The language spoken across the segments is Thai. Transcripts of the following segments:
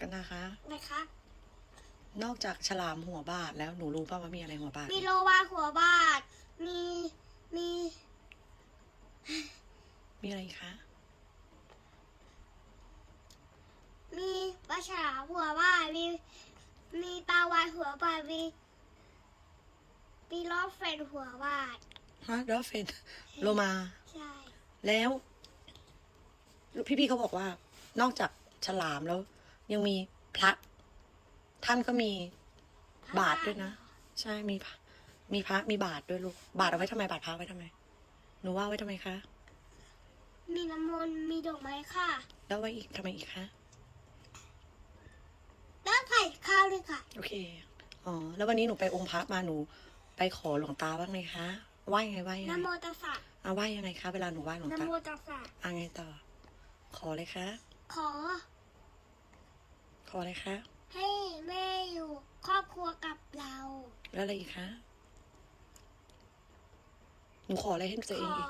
กันนะคะ นะคะ นอกจากฉลามหัวบาดแล้วหนูรู้ป่าว่ามีอะไรหัวบาดมีโลวาหัวบาดมีมี มีอะไรอีกคะ มีปลาฉลามหัวบาดมีมีปลาวายหัวบาดมีมีล้อเฟนหัวบาดฮะดอฟเฟนโลมา ใช่ แล้ว พี่ๆเขาบอกว่า นอกจากฉลามแล้ว ยังมีพระ ท่านก็มีบาทด้วยนะ ใช่มีพระมีพระมีบาทด้วยลูก บาทเอาไว้ทำไมบาทพระไว้ทำไมหนูว่าไว้ทำไมคะ มีน้ำมนต์มีดอกไม้ค่ะ แล้วไว้อีกทำไมอีกคะแล้วไข่ข้าวด้วยค่ะ โอเค อ๋อ แล้ววันนี้หนูไปองค์พระมาหนู ไปขอหลวงตาบ้างไหมคะ ไหว้ยังไงไหว้ยังไงนะโมตัสสะอะไหว้ยังไงคะ เวลาหนูไหว้หลวงนะตาโมตัสสะอะไงต่อ ขอเลยคะ ขอ ขอเลยคะ ให้แม่อยู่ครอบครัวกับเรา แล้วอะไรอีกคะ หนูขออะไรให้ตัวขเองอ อีก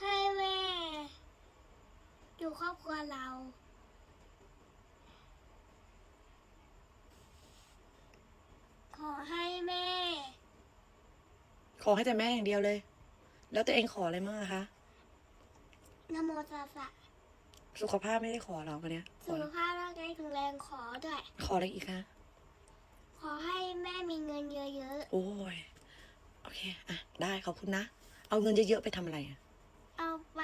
ให้แม่ อยู่ครอบครัวเรา ขอให้แม่ ขอให้แต่แม่อย่างเดียวเลย แล้วตัวเองขออะไรมั่งอะคะ นะโมตัสสะสุขภาพไม่ได้ขอเราวันเนี้ยขอสุขภาพร่างกายแข็งแรงขอ ด้วย ขออะไรอีกคะ ขอให้แม่มีเงินเยอะโอ้ย โอเค อะ ได้ขอบคุณนะ เอาเงินเยอะๆไปทำอะไรอะๆเอาไป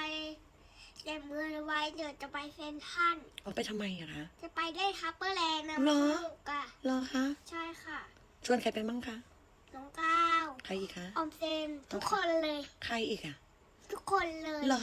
เก็บเงินไว้เดี๋ยวจะไปเซนทรันเอาไปทำไมอะคะ จะไปได้ฮัปเปอร์แลนด์นะเหรอ ลูกอะเหรอคะ ใช่ค่ะชวนใครไปมั่งคะ น้องก้าวใครอีกคะ ออมเซนทุกคนเลย ใครอีกอะทุกคนเลย เหรอ